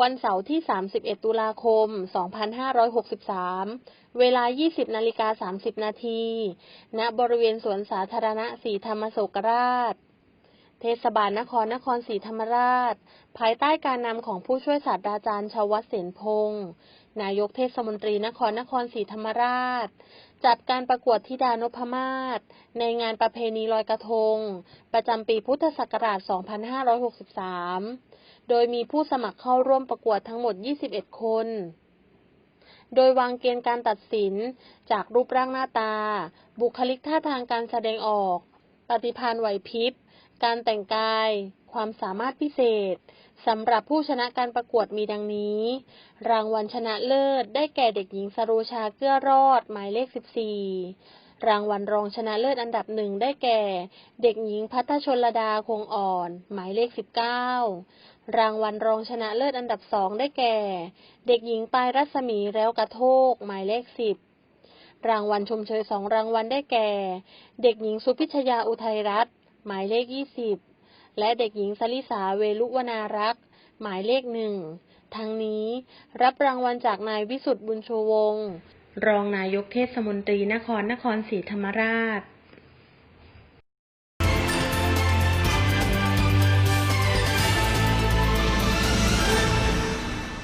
วันเสาร์ที่ 31 ตุลาคม 2563 เวลา 20 นาฬิกา 30 นาที ณ บริเวณสวนสาธารณะสีธรรมโศกราช เทศบาลนครนครศรีธรรมราช ภายใต้การนำของผู้ช่วยศาสตราจารย์ชวัฒน์เสนพงศ์ นายกเทศมนตรีนครนครศรีธรรมราช จัดการประกวดธิดานพมาศในงานประเพณีลอยกระทง ประจำปีพุทธศักราช 2563 โดยมีผู้สมัครเข้าร่วมประกวดทั้งหมด 21 คน โดยวางเกณฑ์การตัดสินจากรูปร่างหน้าตา บุคลิกท่าทางการแสดงออก ปฏิพานไหวพริบ การแต่งกาย ความสามารถพิเศษสำหรับผู้ชนะการประกวดมีดังนี้ รางวัลชนะเลิศ ได้แก่เด็กหญิงสรุชาเกื้อรอด หมายเลข 14 รางวัลรองชนะเลิศอันดับหนึ่งได้แก่ เด็กหญิงพัทชนลดาคงอ่อน หมายเลข 19 รางวัลรองชนะเลิศอันดับสองได้แก่ เด็กหญิงปายรัศมีแล้วกระโทก หมายเลข 10รางวัลชมเชยสองรางวัลได้แก่ เด็กหญิงสุพิชยาอุทัยรัตน์ หมายเลข 20 และเด็กหญิงสลิสาเวลุวนารักษ์ หมายเลขหนึ่งทั้งนี้รับรางวัลจากนายวิสุทธ์บุญชูวงศ์รองนายกเทศมนตรีนครนครศรีธรรมราช